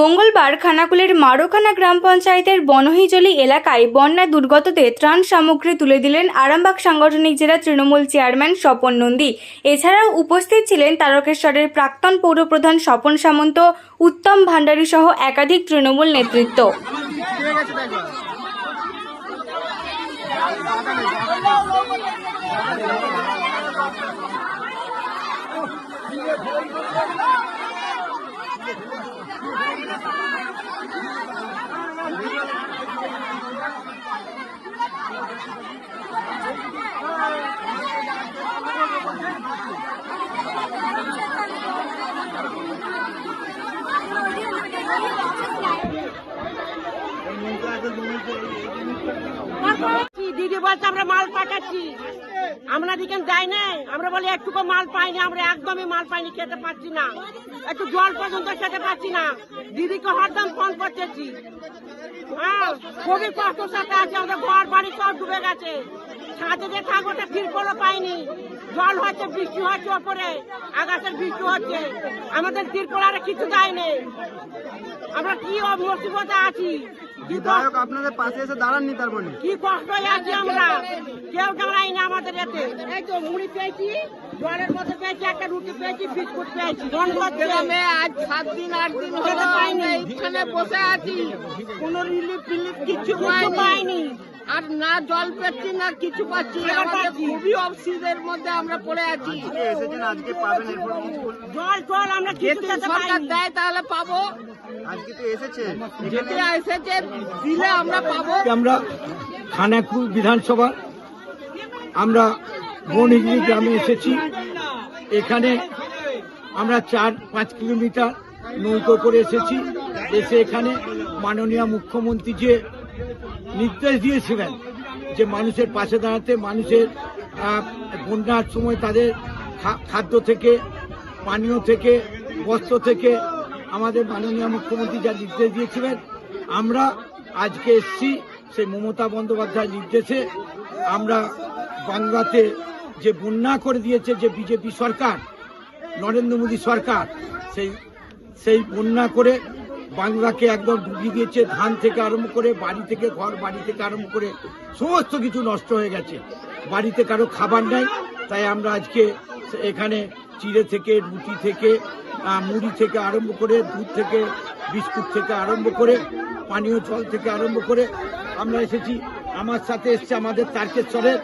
মঙ্গলবার খানাকুলের মারোখানা গ্রাম পঞ্চায়েতের বনহিজলি এলাকায় বন্যা দুর্গতদের ত্রাণ সামগ্রী তুলে দিলেন আরামবাগ সাংগঠনিক জেলা তৃণমূল চেয়ারম্যান স্বপন নন্দী। এছাড়াও উপস্থিত ছিলেন তারকেশ্বরের প্রাক্তন পৌরপ্রধান স্বপন সামন্ত, উত্তম ভান্ডারী সহ একাধিক তৃণমূল নেতৃত্ব। দিদি বলছে আমরা মাল পাঠাচ্ছি। আমরা দিকে যাই নাই, আমরা বলি একটুকু মাল পাইনি, আমরা একদমই মাল পাইনি, খেতে পাচ্ছি না। একটু জল পর্যন্ত খেতে পাচ্ছি না। দিদিকে হরদম ফোন করতেছি। হ্যাঁ খুবই কষ্টের সাথে আছে, আমাদের ঘর বাড়ি সব ডুবে গেছে। ছাদে যে থাকব তিরপলও পাইনি। জল হচ্ছে, বৃষ্টি হচ্ছে ওপরে আকাশের বৃষ্টি হচ্ছে। আমাদের তিরপল আর কিছু দেয়নি আমরা কি মুসিবতে আছি? কষ্ট- বিধায়ক আপনাদের পাশে এসে দাঁড়াননি তার মানে কি কষ্ট আছি আমরা? কেউ দাঁড়াই না আমাদের এতে। এই তো মুড়ি পেয়েছি জলের মধ্যে পেয়েছি একটা রুটি পেয়েছি বিস্কুট পেয়েছি। গ্রামে আজ সাত দিন আট দিন হলো এইখানে বসে আছি। কোনো রিলিফ ফিলিফ কিছু পাইনি। আর না জল পাচ্ছি না কিছু পাচ্ছি আমাদের খুবই মধ্যে আমরা পড়ে আছি। আজকে এসেছেন? আজকে পাবেন এরপর কিছু বলবেন? জল জল আমরা যদি সরকার দেয় তাহলে পাবো। আজকে তো এসেছে। দিলে আমরা পাবো। আমরা খানাকুল বিধানসভা আমরা বনহিগড়ি গ্রামে এসেছি। এখানে আমরা চার পাঁচ কিলোমিটার নৌকো করে এসেছি। এসে এখানে মাননীয় মুখ্যমন্ত্রী যে নির্দেশ দিয়েছিলেন যে মানুষের পাশে দাঁড়াতে, মানুষের বন্যার সময় তাদের খাদ্য থেকে, পানীয় থেকে, বস্ত্র থেকে আমাদের মাননীয় মুখ্যমন্ত্রী যা নির্দেশ দিয়েছিলেন, আমরা আজকে এসছি সেই মমতা বন্দ্যোপাধ্যায়ের নির্দেশে। আমরা বাংলাতে যে বন্যা করে দিয়েছে যে বিজেপি সরকার, নরেন্দ্র মোদী সরকার, সেই সেই বন্যা করে বাংলাকে একদম ডুবিয়ে দিয়েছে, ধান থেকে আরম্ভ করে বাড়ি থেকে ঘর, বাড়ি থেকে আরম্ভ করে সমস্ত কিছু নষ্ট হয়ে গেছে। বাড়িতে কারও খাবার নাই, তাই আমরা আজকে এখানে চিড়ে থেকে, রুটি থেকে মুড়ি থেকে আরম্ভ করে, দুধ থেকে, বিস্কুট থেকে আরম্ভ করে, পানীয় জল থেকে আরম্ভ করে আমরা এসেছি। আমার সাথে এসছে আমাদের তারকেশ্বরের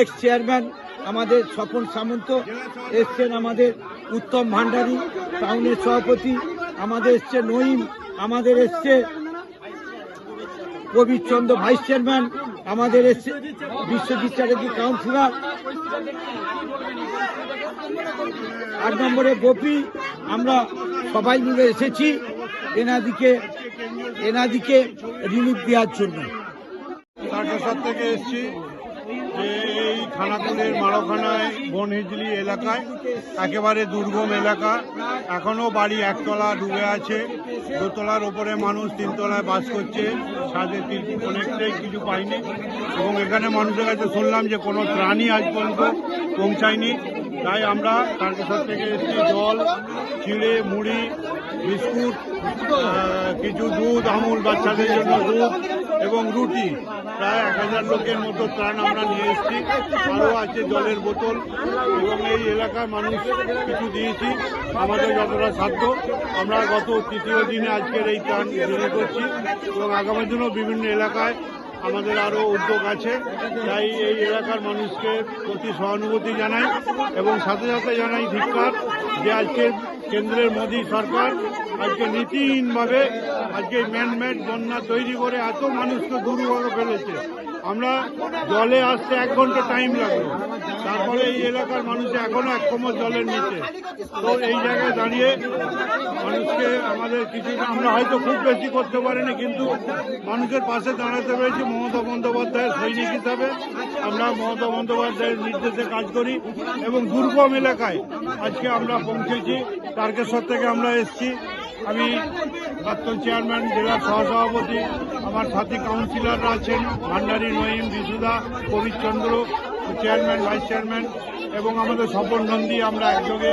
এক্স চেয়ারম্যান আমাদের স্বপন সামন্ত, এসছেন আমাদের উত্তম ভান্ডারী টাউনের সভাপতি আমাদের এসছে নঈম, আমাদের এসছে কবির চন্দ্র ভাইস চেয়ারম্যান, আমাদের এসছে বিশ্বজিৎ চ্যাটার্জি কাউন্সিলর। আট নম্বরে গোপী, আমরা সবাই মিলে এসেছি এনাদিকে এনাদিকে রিলিফ দেওয়ার জন্য। থেকে এসেছি। এই খানাকুলের মারোখানায় বনহিজলি এলাকায়, একেবারে দুর্গম এলাকা। এখনও বাড়ি একতলা ডুবে আছে। দোতলার ওপরে মানুষ তিনতলায় বাস করছে। তিন অনেকটাই কিছু পায়নি এবং এখানে মানুষের কাছে শুনলাম যে কোনো ত্রাণই আজ পর্যন্ত পৌঁছায়নি। তাই আমরা তার তারকেশ্বর থেকে জল চিড়ে মুড়ি বিস্কুট কিছু দুধ, আমুল বাচ্চাদের জন্য দুধ এবং রুটি। প্রায় এক হাজার লোকের মতো ত্রাণ আমরা নিয়ে এসেছি। আরও আছে জলের বোতল এবং এই এলাকার মানুষ কিছু দিয়েছি। আমাদের যতটা সাধ্য। আমরা গত তৃতীয় দিনে আজকের এই ত্রাণ করছি এবং আগামী দিনও বিভিন্ন এলাকায় আমাদের আরও উদ্যোগ আছে। তাই এই এলাকার মানুষকে প্রতি সহানুভূতি জানাই এবং সাথে সাথে জানাই ধিক্কার যে আজকে কেন্দ্রের মোদী সরকার আজকে নীতিহীনভাবে আজকে ম্যানমেড বন্যা তৈরি করে এত মানুষকে দুর্ভোগে ফেলেছে। আমরা জলে আসতে এক ঘণ্টা টাইম লাগল। তারপরে এই এলাকার মানুষ এখনও এক কোমর জলের নিচে। তো এই জায়গায় দাঁড়িয়ে মানুষকে আমাদের কিছু আমরা হয়তো খুব বেশি করতে পারিনি, কিন্তু মানুষের পাশে দাঁড়াতে পেরেছি মমতা বন্দ্যোপাধ্যায়ের সৈনিক হিসাবে। আমরা মমতা বন্দ্যোপাধ্যায়ের নির্দেশে কাজ করি এবং দুর্গম এলাকায় আজকে আমরা পৌঁছেছি। তারকেশ্বর থেকে আমরা এসেছি। আমি প্রাক্তন চেয়ারম্যান জেলার সহসভাপতি, আমার সাথী কাউন্সিলররা আছেন, Bhandari Naim বিশুদা Kabir Chandra chairman vice chairman এবং আমাদের স্বপন নন্দী আমরা একযোগে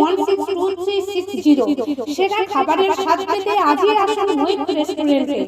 one six two three six zero সেরা খাবারের স্বাদ পেতে আজই আসুন মৈত্র রেস্টুরেন্টে।